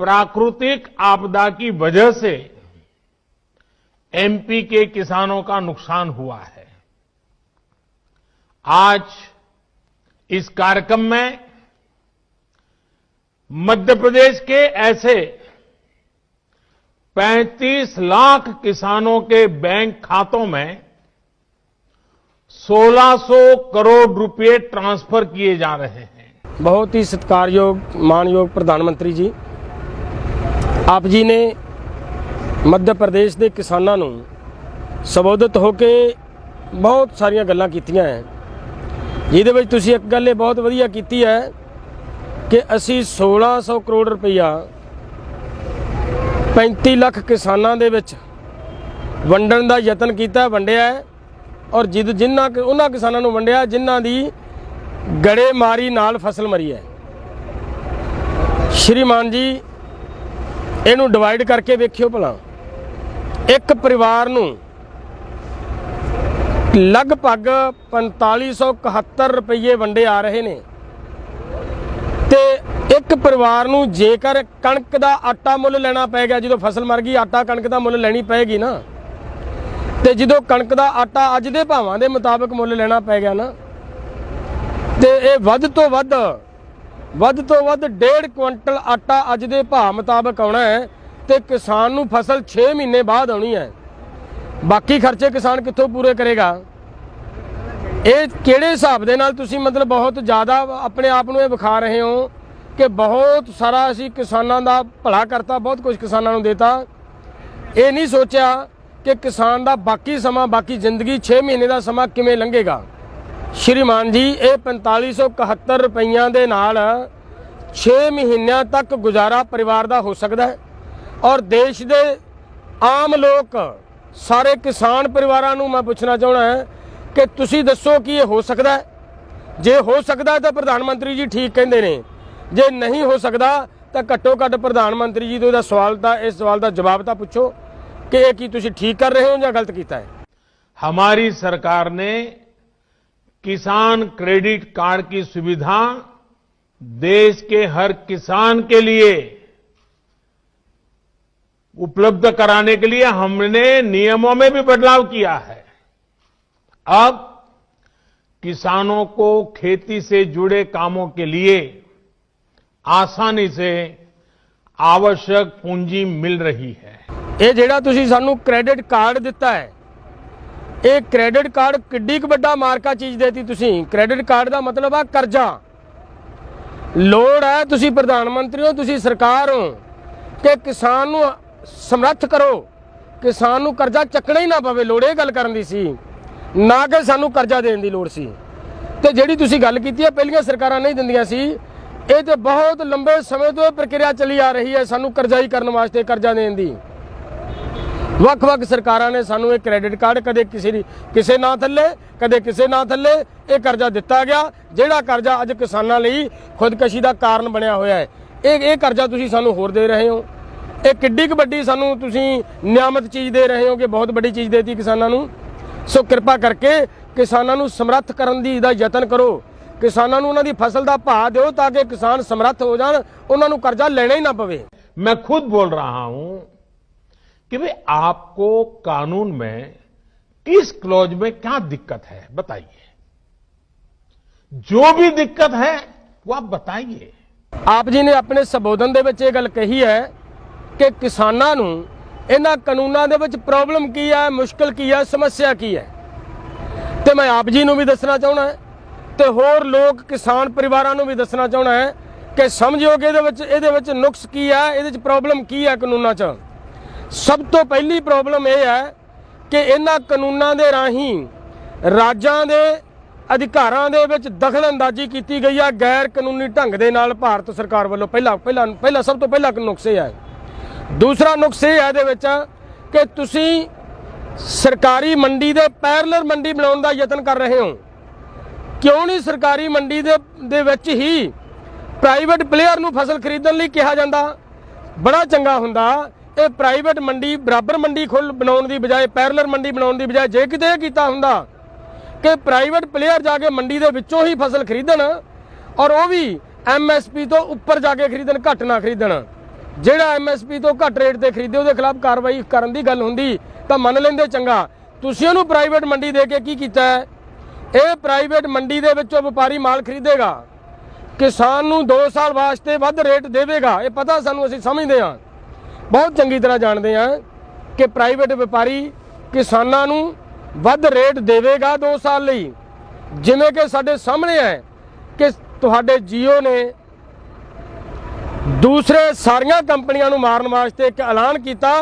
प्राकृतिक आपदा की वजह से एमपी के किसानों का नुकसान हुआ है। आज इस कार्यक्रम में मध्य प्रदेश के ऐसे 35 लाख किसानों के बैंक खातों में 1600 करोड़ रुपए ट्रांसफ़र किए जा रहे हैं। बहुत ही सत्कारयोग, मानयोग प्रधानमंत्री जी ਆਪ ਜੀ ਨੇ ਮੱਧ ਪ੍ਰਦੇਸ਼ ਦੇ ਕਿਸਾਨਾਂ ਨੂੰ ਸੰਬੋਧਿਤ ਹੋ ਕੇ ਬਹੁਤ ਸਾਰੀਆਂ ਗੱਲਾਂ ਕੀਤੀਆਂ ਹੈ। ਜਿਹਦੇ ਵਿੱਚ ਤੁਸੀਂ ਇੱਕ ਗੱਲ ਇਹ ਬਹੁਤ ਵਧੀਆ ਕੀਤੀ ਹੈ ਕਿ ਅਸੀਂ 1600 ਕਰੋੜ ਰੁਪਈਆ 35 ਲੱਖ ਕਿਸਾਨਾਂ ਦੇ ਵਿੱਚ ਵੰਡਣ ਦਾ ਯਤਨ ਕੀਤਾ, ਵੰਡਿਆ ਹੈ ਔਰ ਜਿਦ ਜਿਨ੍ਹਾਂ ਉਹਨਾਂ ਕਿਸਾਨਾਂ ਨੂੰ ਵੰਡਿਆ ਜਿਨ੍ਹਾਂ ਦੀ ਗੜੇ ਮਾਰੀ ਨਾਲ ਫਸਲ ਮਰੀ ਹੈ। ਸ਼੍ਰੀਮਾਨ ਜੀ ਇਹਨੂੰ ਡਿਵਾਈਡ ਕਰਕੇ ਵੇਖਿਓ ਭਲਾ। ਇੱਕ ਪਰਿਵਾਰ ਨੂੰ ਲਗਭਗ 4571 ਰੁਪਏ ਵੰਡੇ ਆ ਰਹੇ ਨੇ। ਤੇ ਇੱਕ ਪਰਿਵਾਰ ਨੂੰ ਜੇਕਰ ਕਣਕ ਦਾ ਆਟਾ ਮੁੱਲ ਲੈਣਾ ਪੈ ਗਿਆ, ਜਦੋਂ ਫਸਲ ਮਰ ਗਈ, ਆਟਾ ਕਣਕ ਦਾ ਮੁੱਲ ਲੈਣੀ ਪਏਗੀ ਨਾ। ਤੇ ਜਦੋਂ ਕਣਕ ਦਾ ਆਟਾ ਅੱਜ ਦੇ ਭਾਵਾਂ ਦੇ ਮੁਤਾਬਕ ਮੁੱਲ ਲੈਣਾ ਪੈ ਗਿਆ ਨਾ, ਤੇ ਇਹ ਵੱਧ ਤੋਂ ਵੱਧ ਵੱਧ ਤੋਂ ਵੱਧ 1.5 ਕੁਇੰਟਲ ਆਟਾ ਅੱਜ ਦੇ ਭਾਅ ਮੁਤਾਬਕ ਆਉਣਾ ਹੈ ਤੇ ਕਿਸਾਨ ਨੂੰ ਫਸਲ 6 ਮਹੀਨੇ ਬਾਅਦ ਆਉਣੀ ਹੈ। ਬਾਕੀ ਖਰਚੇ ਕਿਸਾਨ ਕਿੱਥੋਂ ਪੂਰੇ ਕਰੇਗਾ? ਇਹ ਕਿਹੜੇ ਹਿਸਾਬ ਦੇ ਨਾਲ ਤੁਸੀਂ ਮਤਲਬ ਬਹੁਤ ਜ਼ਿਆਦਾ ਆਪਣੇ ਆਪ ਨੂੰ ਇਹ ਵਿਖਾ ਰਹੇ ਹੋ ਕਿ ਬਹੁਤ ਸਾਰਾ ਅਸੀਂ ਕਿਸਾਨਾਂ ਦਾ ਭਲਾ ਕਰਤਾ, ਬਹੁਤ ਕੁਝ ਕਿਸਾਨਾਂ ਨੂੰ ਦੇਤਾ। ਇਹ ਨਹੀਂ ਸੋਚਿਆ ਕਿ ਕਿਸਾਨ ਦਾ ਬਾਕੀ ਸਮਾਂ, ਬਾਕੀ ਜ਼ਿੰਦਗੀ 6 ਮਹੀਨੇ ਦਾ ਸਮਾਂ ਕਿਵੇਂ ਲੰਘੇਗਾ। ਸ਼੍ਰੀਮਾਨ ਜੀ, ਇਹ 4571 ਰੁਪਈਆਂ ਦੇ ਨਾਲ 6 ਮਹੀਨਿਆਂ ਤੱਕ ਗੁਜ਼ਾਰਾ ਪਰਿਵਾਰ ਦਾ ਹੋ ਸਕਦਾ ਹੈ ਔਰ ਦੇਸ਼ ਦੇ ਆਮ ਲੋਕ, ਸਾਰੇ ਕਿਸਾਨ ਪਰਿਵਾਰਾਂ ਨੂੰ ਮੈਂ ਪੁੱਛਣਾ ਚਾਹਣਾ ਕਿ ਤੁਸੀਂ ਦੱਸੋ ਕਿ ਇਹ ਹੋ ਸਕਦਾ ਹੈ? ਜੇ ਹੋ ਸਕਦਾ ਤਾਂ ਪ੍ਰਧਾਨ ਮੰਤਰੀ ਜੀ ਠੀਕ ਕਹਿੰਦੇ ਨੇ, ਜੇ ਨਹੀਂ ਹੋ ਸਕਦਾ ਤਾਂ ਘੱਟੋ ਘੱਟ ਪ੍ਰਧਾਨ ਮੰਤਰੀ ਜੀ ਤੋਂ ਇਹਦਾ ਸਵਾਲ ਦਾ ਇਸ ਸਵਾਲ ਦਾ ਜਵਾਬ ਤਾਂ ਪੁੱਛੋ ਕਿ ਇਹ ਕੀ ਤੁਸੀਂ ਠੀਕ ਕਰ ਰਹੇ ਹੋ ਜਾਂ ਗਲਤ ਕੀਤਾ ਹੈ? ਹਮਾਰੀ ਸਰਕਾਰ ਨੇ किसान क्रेडिट कार्ड की सुविधा देश के हर किसान के लिए उपलब्ध कराने के लिए हमने नियमों में भी बदलाव किया है अब किसानों को खेती से जुड़े कामों के लिए आसानी से आवश्यक पूंजी मिल रही है ਇਹ ਜਿਹੜਾ ਤੁਸੀਂ ਸਾਨੂੰ ਕ੍ਰੈਡਿਟ ਕਾਰਡ ਦਿੱਤਾ ਹੈ ਇਹ ਕ੍ਰੈਡਿਟ ਕਾਰਡ ਕਿੱਡੀ ਕੁ ਵੱਡਾ ਮਾਰਕਾ ਚੀਜ਼ ਦੇਤੀ ਤੁਸੀਂ। ਕ੍ਰੈਡਿਟ ਕਾਰਡ ਦਾ ਮਤਲਬ ਆ ਕਰਜ਼ਾ। ਲੋੜ ਹੈ ਤੁਸੀਂ ਪ੍ਰਧਾਨ ਮੰਤਰੀ ਹੋ, ਤੁਸੀਂ ਸਰਕਾਰ ਹੋ, ਕਿ ਕਿਸਾਨ ਨੂੰ ਸਮਰੱਥ ਕਰੋ। ਕਿਸਾਨ ਨੂੰ ਕਰਜ਼ਾ ਚੱਕਣਾ ਹੀ ਨਾ ਪਵੇ, ਲੋੜ ਇਹ ਗੱਲ ਕਰਨ ਦੀ ਸੀ। ਨਾ ਕਿ ਸਾਨੂੰ ਕਰਜ਼ਾ ਦੇਣ ਦੀ ਲੋੜ ਸੀ। ਤੇ ਜਿਹੜੀ ਤੁਸੀਂ ਗੱਲ ਕੀਤੀ ਹੈ, ਪਹਿਲੀਆਂ ਸਰਕਾਰਾਂ ਨਹੀਂ ਦਿੰਦੀਆਂ ਸੀ। ਇਹ ਤੇ ਬਹੁਤ ਲੰਬੇ ਸਮੇਂ ਤੋਂ ਇਹ ਪ੍ਰਕਿਰਿਆ ਚੱਲੀ ਆ ਰਹੀ ਹੈ, ਸਾਨੂੰ ਕਰਜ਼ਾਈ ਕਰਨ ਵਾਸਤੇ ਕਰਜ਼ਾ ਦੇਣ ਦੀ। ਵੱਖ-ਵੱਖ ਸਰਕਾਰਾਂ ਨੇ ਸਾਨੂੰ ਇਹ ਕ੍ਰੈਡਿਟ ਕਾਰਡ ਕਦੇ ਕਿਸੇ ਦੀ ਕਿਸੇ ਨਾਂ ਥੱਲੇ, ਕਦੇ ਕਿਸੇ ਨਾਂ ਥੱਲੇ ਇਹ ਕਰਜ਼ਾ ਦਿੱਤਾ ਗਿਆ, ਜਿਹੜਾ ਕਰਜ਼ਾ ਅੱਜ ਕਿਸਾਨਾਂ ਲਈ ਖੁਦਕਸ਼ੀ ਦਾ ਕਾਰਨ ਬਣਿਆ ਹੋਇਆ ਹੈ। ਇਹ ਇਹ ਕਰਜ਼ਾ ਤੁਸੀਂ ਸਾਨੂੰ ਹੋਰ ਦੇ ਰਹੇ ਹੋ। ਇਹ ਕਿੱਡੀ ਕੁ ਸਾਨੂੰ ਤੁਸੀਂ ਨਿਆਮਤ ਚੀਜ਼ ਦੇ ਰਹੇ ਹੋ ਕਿ ਬਹੁਤ ਵੱਡੀ ਚੀਜ਼ ਦੇਤੀ ਕਿਸਾਨਾਂ ਨੂੰ। ਸੋ ਕਿਰਪਾ ਕਰਕੇ ਕਿਸਾਨਾਂ ਨੂੰ ਸਮਰੱਥ ਕਰਨ ਦੀ ਦਾ ਯਤਨ ਕਰੋ। ਕਿਸਾਨਾਂ ਨੂੰ ਉਹਨਾਂ ਦੀ ਫਸਲ ਦਾ ਭਾਅ ਦਿਓ ਤਾਂ ਕਿ ਕਿਸਾਨ ਸਮਰੱਥ ਹੋ ਜਾਣ, ਉਹਨਾਂ ਨੂੰ ਕਰਜ਼ਾ ਲੈਣਾ ਹੀ ਨਾ ਪਵੇ। ਮੈਂ ਖੁਦ ਬੋਲ ਰਹਾ ਹਾਂ कि भाई आपको कानून में किस क्लॉज में क्या दिक्कत है बताइए जो भी दिक्कत है वो आप बताइए ਆਪ ਜੀ ਨੇ ਆਪਣੇ ਸੰਬੋਧਨ ਦੇ ਵਿੱਚ ਇਹ ਗੱਲ ਕਹੀ ਹੈ ਕਿ ਕਿਸਾਨਾਂ ਨੂੰ ਇਹਨਾਂ ਕਾਨੂੰਨਾਂ ਦੇ ਵਿੱਚ ਪ੍ਰੋਬਲਮ ਕੀ ਹੈ ਮੁਸ਼ਕਲ ਕੀ ਹੈ ਸਮੱਸਿਆ ਕੀ ਹੈ ਤੇ ਮੈਂ ਆਪ ਜੀ ਨੂੰ ਵੀ ਦੱਸਣਾ ਚਾਹਣਾ ਹੈ ਤੇ ਹੋਰ ਲੋਕ ਕਿਸਾਨ ਪਰਿਵਾਰਾਂ ਨੂੰ ਵੀ ਦੱਸਣਾ ਚਾਹਣਾ ਹੈ ਕਿ ਸਮਝਿਓ ਕਿ ਇਹਦੇ ਵਿੱਚ ਇਹਦੇ ਵਿੱਚ ਨੁਕਸ ਕੀ ਹੈ ਇਹਦੇ ਵਿੱਚ ਪ੍ਰੋਬਲਮ ਕੀ ਹੈ ਕਾਨੂੰਨਾਂ 'ਚ ਸਭ ਤੋਂ ਪਹਿਲੀ ਪ੍ਰੋਬਲਮ ਇਹ ਹੈ ਕਿ ਇਹਨਾਂ ਕਾਨੂੰਨਾਂ ਦੇ ਰਾਹੀਂ ਰਾਜਾਂ ਦੇ ਅਧਿਕਾਰਾਂ ਦੇ ਵਿੱਚ ਦਖਲਅੰਦਾਜ਼ੀ ਕੀਤੀ ਗਈ ਹੈ ਗੈਰ ਕਾਨੂੰਨੀ ਢੰਗ ਦੇ ਨਾਲ ਭਾਰਤ ਸਰਕਾਰ ਵੱਲੋਂ ਪਹਿਲਾ ਪਹਿਲਾ ਪਹਿਲਾ ਸਭ ਤੋਂ ਪਹਿਲਾ ਨੁਕਸ ਇਹ ਹੈ। ਦੂਸਰਾ ਨੁਕਸ ਇਹ ਹੈ ਇਹਦੇ ਵਿੱਚ ਕਿ ਤੁਸੀਂ ਸਰਕਾਰੀ ਮੰਡੀ ਦੇ ਪੈਰਲਰ ਮੰਡੀ ਬਣਾਉਣ ਦਾ ਯਤਨ ਕਰ ਰਹੇ ਹੋ। ਕਿਉਂ ਨਹੀਂ ਸਰਕਾਰੀ ਮੰਡੀ ਦੇ ਦੇ ਵਿੱਚ ਹੀ ਪ੍ਰਾਈਵੇਟ ਪਲੇਅਰ ਨੂੰ ਫਸਲ ਖਰੀਦਣ ਲਈ ਕਿਹਾ ਜਾਂਦਾ? ਬੜਾ ਚੰਗਾ ਹੁੰਦਾ ਇਹ ਪ੍ਰਾਈਵੇਟ ਮੰਡੀ, ਬਰਾਬਰ ਮੰਡੀ ਖੁੱਲ ਬਣਾਉਣ ਦੀ ਬਜਾਏ ਪੈਰਲਰ ਮੰਡੀ ਬਣਾਉਣ ਦੀ ਬਜਾਏ ਜੇ ਕਿਤੇ ਇਹ ਕੀਤਾ ਹੁੰਦਾ ਕਿ ਪ੍ਰਾਈਵੇਟ ਪਲੇਅਰ ਜਾ ਕੇ ਮੰਡੀ ਦੇ ਵਿੱਚੋਂ ਹੀ ਫਸਲ ਖਰੀਦਣ ਔਰ ਉਹ ਵੀ ਐਮਐਸਪੀ ਤੋਂ ਉੱਪਰ ਜਾ ਕੇ ਖਰੀਦਣ, ਘੱਟ ਨਾ ਖਰੀਦਣ। ਜਿਹੜਾ ਐਮਐਸਪੀ ਤੋਂ ਘੱਟ ਰੇਟ ਤੇ ਖਰੀਦੇ, ਉਹਦੇ ਖਿਲਾਫ ਕਾਰਵਾਈ ਕਰਨ ਦੀ ਗੱਲ ਹੁੰਦੀ, ਤਾਂ ਮੰਨ ਲੈਂਦੇ ਚੰਗਾ। ਤੁਸੀਂ ਉਹਨੂੰ ਪ੍ਰਾਈਵੇਟ ਮੰਡੀ ਦੇ ਕੇ ਕੀ ਕੀਤਾ ਹੈ? ਇਹ ਪ੍ਰਾਈਵੇਟ ਮੰਡੀ ਦੇ ਵਿੱਚੋਂ ਵਪਾਰੀ ਮਾਲ ਖਰੀਦੇਗਾ। ਕਿਸਾਨ ਨੂੰ 2 ਸਾਲ ਵਾਸਤੇ ਵੱਧ ਰੇਟ ਦੇਵੇਗਾ। ਇਹ ਪਤਾ ਸਾਨੂੰ ਅਸੀਂ ਸਮਝਦੇ ਹਾਂ। ਬਹੁਤ ਚੰਗੀ ਤਰ੍ਹਾਂ ਜਾਣਦੇ ਹਾਂ ਕਿ ਪ੍ਰਾਈਵੇਟ ਵਪਾਰੀ ਕਿਸਾਨਾਂ ਨੂੰ ਵੱਧ ਰੇਟ ਦੇਵੇਗਾ 2 ਸਾਲ ਲਈ। ਜਿਵੇਂ ਕਿ ਸਾਡੇ ਸਾਹਮਣੇ ਹੈ ਕਿ ਤੁਹਾਡੇ ਜੀਓ ਨੇ ਦੂਸਰੇ ਸਾਰੀਆਂ ਕੰਪਨੀਆਂ ਨੂੰ ਮਾਰਨ ਵਾਸਤੇ ਇੱਕ ਐਲਾਨ ਕੀਤਾ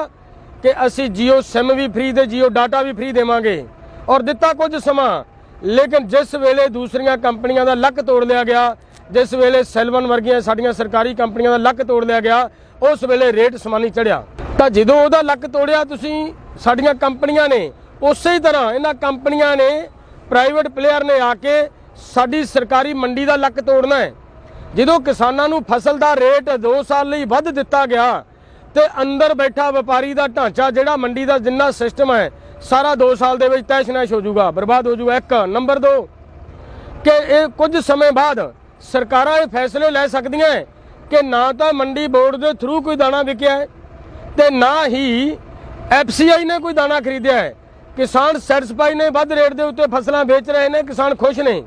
ਕਿ ਅਸੀਂ ਜੀਓ ਸਿਮ ਵੀ ਫ੍ਰੀ ਤੇ ਜੀਓ ਡਾਟਾ ਵੀ ਫ੍ਰੀ ਦੇਵਾਂਗੇ ਔਰ ਦਿੱਤਾ ਕੁਝ ਸਮਾਂ। ਲੇਕਿਨ ਜਿਸ ਵੇਲੇ ਦੂਸਰੀਆਂ ਕੰਪਨੀਆਂ ਦਾ ਲੱਕ ਤੋੜ ਲਿਆ ਗਿਆ ਜਿਸ ਵੇਲੇ ਸੈਲਵਨ ਵਰਗੀਆਂ ਸਾਡੀਆਂ ਸਰਕਾਰੀ ਕੰਪਨੀਆਂ ਦਾ ਲੱਕ ਤੋੜ ਲਿਆ ਗਿਆ, ਉਸ ਵੇਲੇ ਰੇਟ ਸਮਾਨੀ ਚੜਿਆ। ਤਾਂ ਜਦੋਂ ਉਹਦਾ ਲੱਕ ਤੋੜਿਆ, ਤੁਸੀਂ ਸਾਡੀਆਂ ਕੰਪਨੀਆਂ ਨੇ, ਉਸੇ ਹੀ ਤਰ੍ਹਾਂ ਇਹਨਾਂ ਕੰਪਨੀਆਂ ਨੇ ਪ੍ਰਾਈਵੇਟ ਪਲੇਅਰ ਨੇ ਆ ਕੇ ਸਾਡੀ ਸਰਕਾਰੀ ਮੰਡੀ ਦਾ ਲੱਕ ਤੋੜਨਾ ਹੈ। ਜਦੋਂ ਕਿਸਾਨਾਂ ਨੂੰ ਫਸਲ ਦਾ ਰੇਟ 2 ਸਾਲ ਲਈ ਵੱਧ ਦਿੱਤਾ ਗਿਆ, ਤੇ ਅੰਦਰ ਬੈਠਾ ਵਪਾਰੀ ਦਾ ਢਾਂਚਾ ਜਿਹੜਾ ਮੰਡੀ ਦਾ ਜਿੰਨਾ ਸਿਸਟਮ ਹੈ, ਸਾਰਾ 2 ਸਾਲ ਦੇ ਵਿੱਚ ਤੈਸ਼-ਨੈਸ਼ ਹੋ ਜਾਊਗਾ, ਬਰਬਾਦ ਹੋ ਜਾਊਗਾ। ਇੱਕ, ਨੰਬਰ 2 ਕਿ ਇਹ ਕੁਝ ਸਮੇਂ ਬਾਅਦ ਸਰਕਾਰਾਂ ਇਹ ਫੈਸਲੇ ਲੈ ਸਕਦੀਆਂ ਹੈ ਕਿ ਨਾ ਤਾਂ ਮੰਡੀ ਬੋਰਡ ਦੇ ਥਰੂ ਕੋਈ ਦਾਣਾ ਵਿਕਿਆ ਹੈ ਤੇ ਨਾ ਹੀ ਐਫਸੀਆਈ ਨੇ ਕੋਈ ਦਾਣਾ ਖਰੀਦਿਆ ਹੈ ਕਿਸਾਨ ਸੈਟੀਸਫਾਈ ਨੇ ਵੱਧ ਰੇਟ ਦੇ ਉੱਤੇ ਫਸਲਾਂ ਵੇਚ ਰਹੇ ਨੇ ਕਿਸਾਨ ਖੁਸ਼ ਨੇ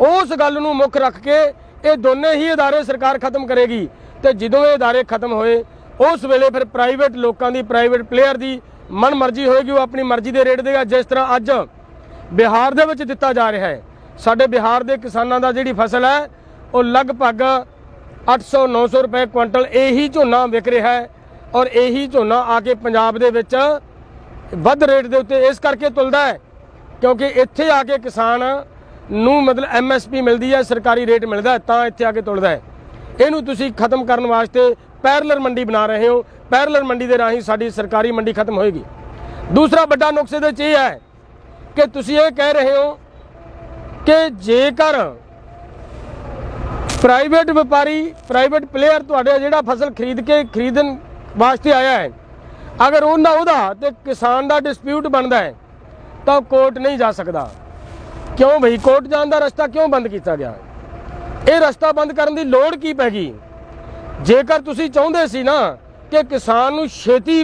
ਉਸ ਗੱਲ ਨੂੰ ਮੁੱਖ ਰੱਖ ਕੇ ਇਹ ਦੋਨੇ ਹੀ ادارے ਸਰਕਾਰ ਖਤਮ ਕਰੇਗੀ ਤੇ ਜਦੋਂ ਇਹ ادارے ਖਤਮ ਹੋਏ ਉਸ ਵੇਲੇ ਫਿਰ ਪ੍ਰਾਈਵੇਟ ਲੋਕਾਂ ਦੀ ਪ੍ਰਾਈਵੇਟ ਪਲੇਅਰ ਦੀ ਮਨਮਰਜ਼ੀ ਹੋਏਗੀ ਉਹ ਆਪਣੀ ਮਰਜ਼ੀ ਦੇ ਰੇਟ ਦੇਗਾ ਜਿਸ ਤਰ੍ਹਾਂ ਅੱਜ ਬਿਹਾਰ ਦੇ ਵਿੱਚ ਦਿੱਤਾ ਜਾ ਰਿਹਾ ਹੈ ਸਾਡੇ ਬਿਹਾਰ ਦੇ ਕਿਸਾਨਾਂ ਦਾ ਜਿਹੜੀ ਫਸਲ ਹੈ, ਉਹ ਲਗਭਗ 800 900 ਰੁਪਏ ਕੁਇੰਟਲ ਇਹੀ ਝੋਨਾ ਵਿਕ ਰਿਹਾ ਹੈ ਔਰ ਇਹੀ ਝੋਨਾ ਆ ਕੇ ਪੰਜਾਬ ਦੇ ਵਿੱਚ ਵੱਧ ਰੇਟ ਦੇ ਉੱਤੇ ਇਸ ਕਰਕੇ ਤੁਲਦਾ ਹੈ ਕਿਉਂਕਿ ਇੱਥੇ ਆ ਕੇ ਕਿਸਾਨ ਨੂੰ ਮਤਲਬ ਐਮਐਸਪੀ ਮਿਲਦੀ ਹੈ, ਸਰਕਾਰੀ ਰੇਟ ਮਿਲਦਾ ਤਾਂ ਇੱਥੇ ਆ ਕੇ ਤੁਲਦਾ ਹੈ। ਇਹਨੂੰ ਤੁਸੀਂ ਖਤਮ ਕਰਨ ਵਾਸਤੇ ਪੈਰਲਰ ਮੰਡੀ ਬਣਾ ਰਹੇ ਹੋ। ਪੈਰਲਰ ਮੰਡੀ ਦੇ ਰਾਹੀਂ ਸਾਡੀ ਸਰਕਾਰੀ ਮੰਡੀ ਖਤਮ ਹੋਏਗੀ। ਦੂਸਰਾ ਵੱਡਾ ਨੁਕਸ ਇਹਦੇ 'ਚ ਇਹ ਹੈ ਕਿ ਤੁਸੀਂ ਇਹ ਕਹਿ ਰਹੇ ਹੋ ਕਿ ਜੇਕਰ ਪ੍ਰਾਈਵੇਟ ਵਪਾਰੀ ਪ੍ਰਾਈਵੇਟ ਪਲੇਅਰ ਤੁਹਾਡੇ ਜਿਹੜਾ ਫਸਲ ਖਰੀਦ ਕੇ, ਖਰੀਦਣ ਵਾਸਤੇ ਆਇਆ ਹੈ, ਅਗਰ ਉਹਨਾਂ ਉਹਦਾ ਤੇ ਕਿਸਾਨ ਦਾ ਡਿਸਪਿਊਟ ਬਣਦਾ ਹੈ, ਤਾਂ ਉਹ ਕੋਰਟ ਨਹੀਂ ਜਾ ਸਕਦਾ। ਕਿਉਂ ਭਈ ਕੋਰਟ ਜਾਣ ਦਾ ਰਸਤਾ ਕਿਉਂ ਬੰਦ ਕੀਤਾ ਗਿਆ? ਇਹ ਰਸਤਾ ਬੰਦ ਕਰਨ ਦੀ ਲੋੜ ਕੀ ਪੈ ਗਈ? ਜੇਕਰ ਤੁਸੀਂ ਚਾਹੁੰਦੇ ਸੀ ਨਾ ਕਿ ਕਿਸਾਨ ਨੂੰ ਛੇਤੀ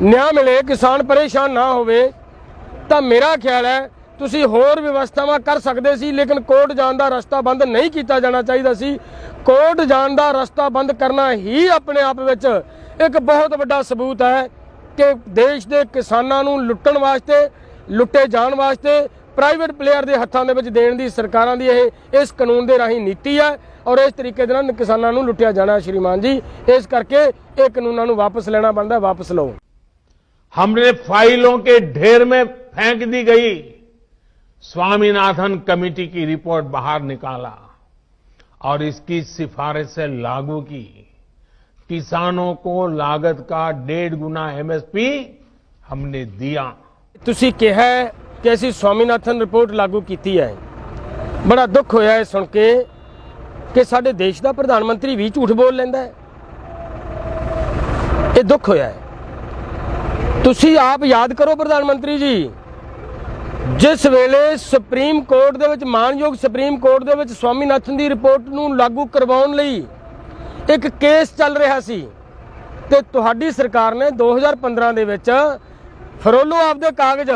ਨਿਆਂ ਮਿਲੇ, ਕਿਸਾਨ ਪਰੇਸ਼ਾਨ ਨਾ ਹੋਵੇ, ਤਾਂ ਮੇਰਾ ਖਿਆਲ ਹੈ ਤੁਸੀਂ ਹੋਰ ਵਿਵਸਥਾਵਾਂ ਕਰ ਸਕਦੇ ਸੀ ਲੇਕਿਨ ਕੋਰਟ ਜਾਣ ਦਾ ਰਸਤਾ ਬੰਦ ਨਹੀਂ ਕੀਤਾ ਜਾਣਾ ਚਾਹੀਦਾ ਸੀ ਕੋਰਟ ਜਾਣ ਦਾ ਰਸਤਾ ਬੰਦ ਕਰਨਾ ਹੀ ਆਪਣੇ ਆਪ ਵਿੱਚ ਇੱਕ ਬਹੁਤ ਵੱਡਾ ਸਬੂਤ ਹੈ ਕਿ ਦੇਸ਼ ਦੇ ਕਿਸਾਨਾਂ ਨੂੰ ਲੁੱਟਣ ਵਾਸਤੇ ਲੁੱਟੇ ਜਾਣ ਵਾਸਤੇ ਪ੍ਰਾਈਵੇਟ ਪਲੇਅਰ ਦੇ ਹੱਥਾਂ ਦੇ ਵਿੱਚ ਦੇਣ ਦੀ ਸਰਕਾਰਾਂ ਦੀ ਇਹ ਇਸ ਕਾਨੂੰਨ ਦੇ ਰਾਹੀਂ ਨੀਤੀ ਹੈ ਔਰ ਇਸ ਤਰੀਕੇ ਦੇ ਨਾਲ ਕਿਸਾਨਾਂ ਨੂੰ ਲੁੱਟਿਆ ਜਾਣਾ ਹੈ ਸ਼੍ਰੀਮਾਨ ਜੀ ਇਸ ਕਰਕੇ ਇਹ ਕਾਨੂੰਨਾਂ ਨੂੰ ਵਾਪਸ ਲੈਣਾ ਬਣਦਾ ਹੈ, ਵਾਪਸ ਲਓ हमने फाइलों के ढेर में फेंक दी गई स्वामीनाथन कमेटी की रिपोर्ट बाहर निकाला और इसकी सिफारिश से लागू की किसानों को लागत का डेढ़ गुना एमएसपी हमने दिया ਤੁਸੀਂ ਕਿਹਾ ਹੈ ਕਿ ਅਸੀਂ ਸਵਾਮੀਨਾਥਨ ਰਿਪੋਰਟ ਲਾਗੂ ਕੀਤੀ ਹੈ ਬੜਾ ਦੁੱਖ ਹੋਇਆ ਹੈ ਸੁਣ ਕੇ ਕਿ ਸਾਡੇ ਦੇਸ਼ ਦਾ ਪ੍ਰਧਾਨ ਮੰਤਰੀ ਵੀ ਝੂਠ ਬੋਲ ਲੈਂਦਾ ਹੈ ਇਹ ਦੁੱਖ ਹੋਇਆ ਹੈ ਤੁਸੀਂ ਆਪ ਯਾਦ ਕਰੋ ਪ੍ਰਧਾਨ ਮੰਤਰੀ ਜੀ ਜਿਸ ਵੇਲੇ ਸੁਪਰੀਮ ਕੋਰਟ ਦੇ ਵਿੱਚ, ਮਾਨਯੋਗ ਸੁਪਰੀਮ ਕੋਰਟ ਦੇ ਵਿੱਚ ਸਵਾਮੀਨਾਥਨ ਦੀ ਰਿਪੋਰਟ ਨੂੰ ਲਾਗੂ ਕਰਵਾਉਣ ਲਈ ਇੱਕ ਕੇਸ ਚੱਲ ਰਿਹਾ ਸੀ ਤੇ ਤੁਹਾਡੀ ਸਰਕਾਰ ਨੇ 2015 ਦੇ ਵਿੱਚ ਫਰੋਲੋ ਆਪਦੇ ਕਾਗਜ਼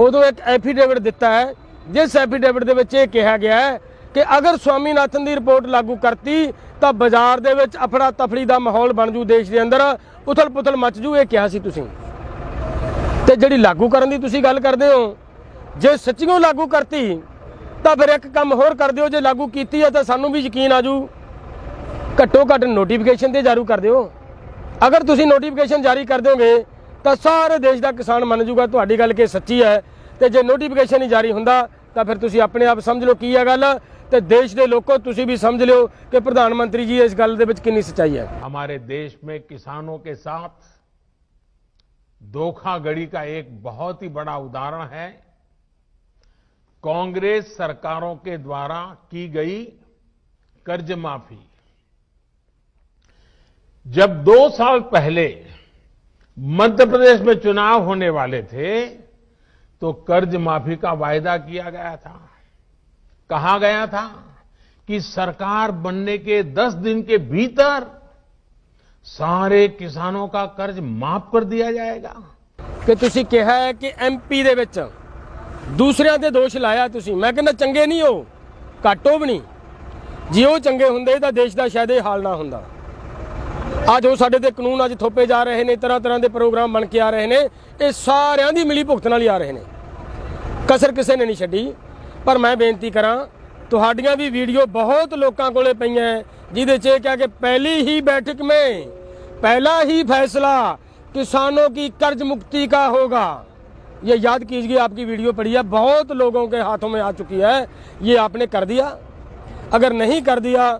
ਉਦੋਂ ਇੱਕ ਐਫੀਡੇਵਿਟ ਦਿੱਤਾ ਹੈ, ਜਿਸ ਐਫੀਡੇਵਿਟ ਦੇ ਵਿੱਚ ਇਹ ਕਿਹਾ ਗਿਆ ਹੈ ਕਿ ਅਗਰ ਸਵਾਮੀਨਾਥਨ ਦੀ ਰਿਪੋਰਟ ਲਾਗੂ ਕਰਤੀ ਤਾਂ ਬਾਜ਼ਾਰ ਦੇ ਵਿੱਚ ਅਫੜਾ ਤਫੜੀ ਦਾ ਮਾਹੌਲ ਬਣ ਜੂ, ਦੇਸ਼ ਦੇ ਅੰਦਰ ਉਥਲ ਪੁਥਲ ਮਚ ਜੂ, ਇਹ ਕਿਹਾ ਸੀ ਤੁਸੀਂ। ਤੇ ਜਿਹੜੀ ਲਾਗੂ ਕਰਨ ਦੀ ਤੁਸੀਂ ਗੱਲ ਕਰਦੇ ਹੋ ਜੇ ਸੱਚੀਓ ਲਾਗੂ ਕਰਤੀ ਤਾਂ ਫਿਰ ਇੱਕ ਕੰਮ ਹੋਰ ਕਰ ਦਿਓ ਜੇ ਲਾਗੂ ਕੀਤੀ ਹੈ ਤਾਂ ਸਾਨੂੰ ਵੀ ਯਕੀਨ ਆਜੂ ਘੱਟੋ ਘੱਟ ਨੋਟੀਫਿਕੇਸ਼ਨ ਤੇ ਜਾਰੀ ਕਰ ਦਿਓ ਅਗਰ ਤੁਸੀਂ ਨੋਟੀਫਿਕੇਸ਼ਨ ਜਾਰੀ ਕਰ ਦਿਓਗੇ ਤਾਂ ਸਾਰੇ ਦੇਸ਼ ਦਾ ਕਿਸਾਨ ਮੰਨ ਜੂਗਾ ਤੁਹਾਡੀ ਗੱਲ ਕਿ ਸੱਚੀ ਹੈ ਤੇ ਜੇ ਨੋਟੀਫਿਕੇਸ਼ਨ ਹੀ ਜਾਰੀ ਹੁੰਦਾ ਤਾਂ ਫਿਰ ਤੁਸੀਂ ਆਪਣੇ ਆਪ ਸਮਝ ਲਓ ਕੀ ਹੈ ਗੱਲ ਤੇ ਦੇਸ਼ ਦੇ ਲੋਕੋ ਤੁਸੀਂ ਵੀ ਸਮਝ ਲਿਓ ਕਿ ਪ੍ਰਧਾਨ ਮੰਤਰੀ ਜੀ ਇਸ ਗੱਲ ਦੇ ਵਿੱਚ ਕਿੰਨੀ ਸੱਚਾਈ ਹੈ हमारे देश में किसानों के साथ धोखाधड़ी का एक बहुत ही बड़ा उदाहरण है। कांग्रेस सरकारों के द्वारा की गई कर्ज माफ़ी जब दो साल पहले मध्य प्रदेश में चुनाव होने वाले थे तो कर्ज माफ़ी का वायदा किया गया था। कहा गया था कि सरकार बनने के 10 दिन के भीतर ਸਾਰੇ ਕਿਸਾਨੋ ਦਾ ਕਰਜ਼ ਮਾਫ ਕਰ ਦਿਆ ਜਾਏਗਾ। ਕਿ ਤੁਸੀਂ ਕਿਹਾ ਹੈ ਕਿ ਐਮਪੀ ਦੇ ਵਿੱਚ ਦੂਸਰਿਆਂ ਤੇ ਦੋਸ਼ ਲਾਇਆ ਤੁਸੀਂ। ਮੈਂ ਕਹਿੰਦਾ ਚੰਗੇ ਨਹੀਂ ਹੋ, ਘਾਟੋ ਵੀ ਨਹੀਂ। ਜੇ ਉਹ ਚੰਗੇ ਹੁੰਦੇ ਤਾਂ ਦੇਸ਼ ਦਾ ਸ਼ਾਇਦ ਇਹ ਹਾਲ ਨਾ ਹੁੰਦਾ। ਅੱਜ ਉਹ ਸਾਡੇ ਤੇ ਕਾਨੂੰਨ ਅੱਜ ਥੋਪੇ ਜਾ ਰਹੇ ਨੇ, ਤਰ੍ਹਾਂ ਤਰ੍ਹਾਂ ਦੇ ਪ੍ਰੋਗਰਾਮ ਬਣ ਕੇ ਆ ਰਹੇ ਨੇ, ਇਹ ਸਾਰਿਆਂ ਦੀ ਮਿਲੀ ਭੁਗਤ ਨਾਲ ਹੀ ਆ ਰਹੇ ਨੇ। ਕਸਰ ਕਿਸੇ ਨੇ ਨਹੀਂ ਛੱਡੀ। ਪਰ ਮੈਂ ਬੇਨਤੀ ਕਰਾਂ, ਤੁਹਾਡੀਆਂ ਵੀ ਵੀਡੀਓ ਬਹੁਤ ਲੋਕਾਂ ਕੋਲੇ ਪਈਆਂ ਜਿਹਦੇ 'ਚ ਇਹ ਕਿਹਾ ਕਿ ਪਹਿਲੀ ਹੀ ਬੈਠਕ ਮੇਂ पहला ही फैसला किसानों की कर्ज मुक्ति का होगा। ये याद कीजिए, आपकी वीडियो पड़ी है, बहुत लोगों के हाथों में आ चुकी है। ये आपने कर दिया। अगर नहीं कर दिया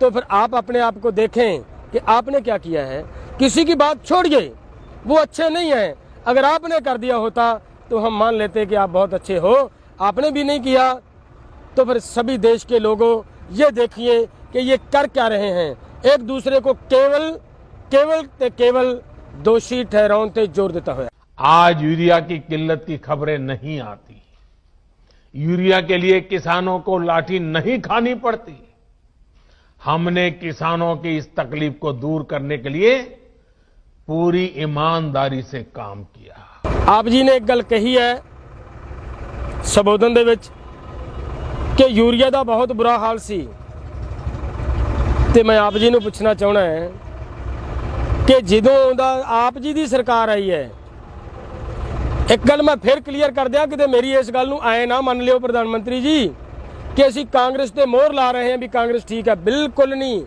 तो फिर आप अपने आप को देखें कि आपने क्या किया है। किसी की बात छोड़िए, वो अच्छे नहीं हैं। अगर आपने कर दिया होता तो हम मान लेते कि आप बहुत अच्छे हो। आपने भी नहीं किया तो फिर सभी देश के लोगों, ये देखिए कि ये कर क्या रहे हैं। एक दूसरे को केवल केवल ते केवल दोषी ठहराउन ते जोर देता हुआ आज यूरिया की किल्लत की खबरें नहीं आती यूरिया के लिए किसानों को लाठी नहीं खानी पड़ती हमने किसानों की इस तकलीफ को दूर करने के लिए पूरी ईमानदारी से काम किया ਆਪ ਜੀ ਨੇ ਇੱਕ ਗੱਲ ਕਹੀ ਹੈ ਸੰਬੋਧਨ ਦੇ ਵਿੱਚ ਕਿ ਯੂਰੀਆ ਦਾ ਬਹੁਤ ਬੁਰਾ ਹਾਲ ਸੀ ਤੇ ਮੈਂ ਆਪ ਜੀ ਨੂੰ ਪੁੱਛਣਾ ਚਾਹਣਾ ਹੈ ਕਿ ਜਦੋਂ ਦਾ ਆਪ ਜੀ ਦੀ ਸਰਕਾਰ ਆਈ ਹੈ, ਇੱਕ ਗੱਲ ਮੈਂ ਫਿਰ ਕਲੀਅਰ ਕਰ ਦਿਆਂ ਕਿਤੇ ਮੇਰੀ ਇਸ ਗੱਲ ਨੂੰ ਆਏ ਨਾ ਮੰਨ ਲਿਓ ਪ੍ਰਧਾਨ ਮੰਤਰੀ ਜੀ ਕਿ ਅਸੀਂ ਕਾਂਗਰਸ ਤੇ ਮੋਹਰ ਲਾ ਰਹੇ ਹਾਂ ਵੀ ਕਾਂਗਰਸ ਠੀਕ ਹੈ। ਬਿਲਕੁਲ ਨਹੀਂ।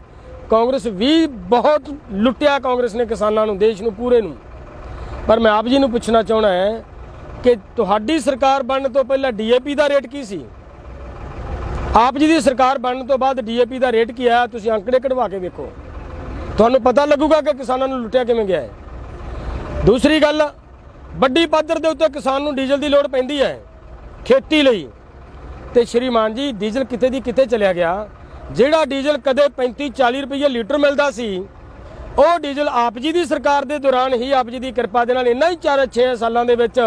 ਕਾਂਗਰਸ ਵੀ ਬਹੁਤ ਲੁੱਟਿਆ ਕਾਂਗਰਸ ਨੇ ਕਿਸਾਨਾਂ ਨੂੰ, ਦੇਸ਼ ਨੂੰ ਪੂਰੇ ਨੂੰ। ਪਰ ਮੈਂ ਆਪ ਜੀ ਨੂੰ ਪੁੱਛਣਾ ਚਾਹਣਾ ਹੈ ਕਿ ਤੁਹਾਡੀ ਸਰਕਾਰ ਬਣਨ ਤੋਂ ਪਹਿਲਾਂ ਡੀਏਪੀ ਦਾ ਰੇਟ ਕੀ ਸੀ? ਆਪ ਜੀ ਦੀ ਸਰਕਾਰ ਬਣਨ ਤੋਂ ਬਾਅਦ ਡੀਏਪੀ ਦਾ ਰੇਟ ਕੀ ਆਇਆ? ਤੁਸੀਂ ਅੰਕੜੇ ਕਢਵਾ ਕੇ ਵੇਖੋ। ਤੁਹਾਨੂੰ ਪਤਾ ਲੱਗੂਗਾ ਕਿ ਕਿਸਾਨਾਂ ਨੂੰ ਲੁੱਟਿਆ ਕਿਵੇਂ ਗਿਆ ਹੈ। ਦੂਸਰੀ ਗੱਲ, ਵੱਡੀ ਪੱਧਰ ਦੇ ਉੱਤੇ ਕਿਸਾਨ ਨੂੰ ਡੀਜ਼ਲ ਦੀ ਲੋੜ ਪੈਂਦੀ ਹੈ, ਖੇਤੀ ਲਈ। ਤੇ ਸ਼੍ਰੀਮਾਨ ਜੀ, ਡੀਜ਼ਲ ਕਿਤੇ ਦੀ ਕਿਤੇ ਚਲਿਆ ਗਿਆ। ਜਿਹੜਾ ਡੀਜ਼ਲ ਕਦੇ 35 40 ਰੁਪਏ ਲੀਟਰ ਮਿਲਦਾ ਸੀ, ਉਹ ਡੀਜ਼ਲ ਆਪ ਜੀ ਦੀ ਸਰਕਾਰ ਦੇ ਦੌਰਾਨ ਹੀ ਆਪ ਜੀ ਦੀ ਕਿਰਪਾ ਦੇ ਨਾਲ ਇੰਨਾ ਹੀ 4-6 ਸਾਲਾਂ ਦੇ ਵਿੱਚ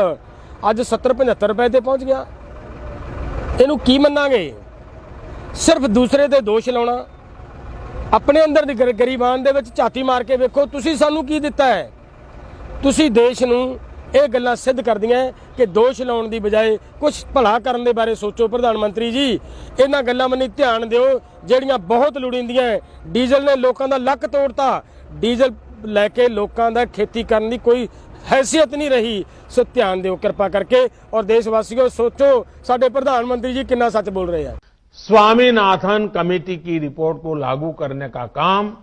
ਅੱਜ 70-75 ਰੁਪਏ ਤੇ ਪਹੁੰਚ ਗਿਆ। ਇਹਨੂੰ ਕੀ ਮੰਨਾਂਗੇ? ਸਿਰਫ ਦੂਸਰੇ ਤੇ ਦੋਸ਼ ਲਾਉਣਾ ਆਪਣੇ ਅੰਦਰ ਦੀ ਗਰੀਬਾਨ ਦੇ ਵਿੱਚ ਝਾਤੀ ਮਾਰ ਕੇ ਵੇਖੋ, ਤੁਸੀਂ ਸਾਨੂੰ ਕੀ ਦਿੱਤਾ ਹੈ? ਤੁਸੀਂ ਦੇਸ਼ ਨੂੰ ਇਹ ਗੱਲਾਂ ਸਿੱਧ ਕਰਦੀਆਂ ਕਿ ਦੋਸ਼ ਲਾਉਣ ਦੀ ਬਜਾਏ ਕੁਝ ਭਲਾ ਕਰਨ ਦੇ ਬਾਰੇ ਸੋਚੋ। ਪ੍ਰਧਾਨ ਮੰਤਰੀ ਜੀ, ਇਹਨਾਂ ਗੱਲਾਂ ਮੰਨੀ ਧਿਆਨ ਦਿਓ, ਜਿਹੜੀਆਂ ਬਹੁਤ ਲੋੜੀਂਦੀਆਂ ਡੀਜ਼ਲ ਨੇ ਲੋਕਾਂ ਦਾ ਲੱਕ ਤੋੜਤਾ। ਡੀਜ਼ਲ ਲੈ ਕੇ ਲੋਕਾਂ ਦਾ ਖੇਤੀ ਕਰਨ ਦੀ ਕੋਈ ਹੈਸੀਅਤ ਨਹੀਂ ਰਹੀ। ਸੋ ਧਿਆਨ ਦਿਓ, ਕਿਰਪਾ ਕਰਕੇ। ਔਰ ਦੇਸ਼ ਵਾਸੀਓ ਸੋਚੋ, ਸਾਡੇ ਪ੍ਰਧਾਨ ਮੰਤਰੀ ਜੀ ਕਿੰਨਾ ਸੱਚ ਬੋਲ ਰਹੇ ਆ। स्वामीनाथन कमेटी की रिपोर्ट को लागू करने का काम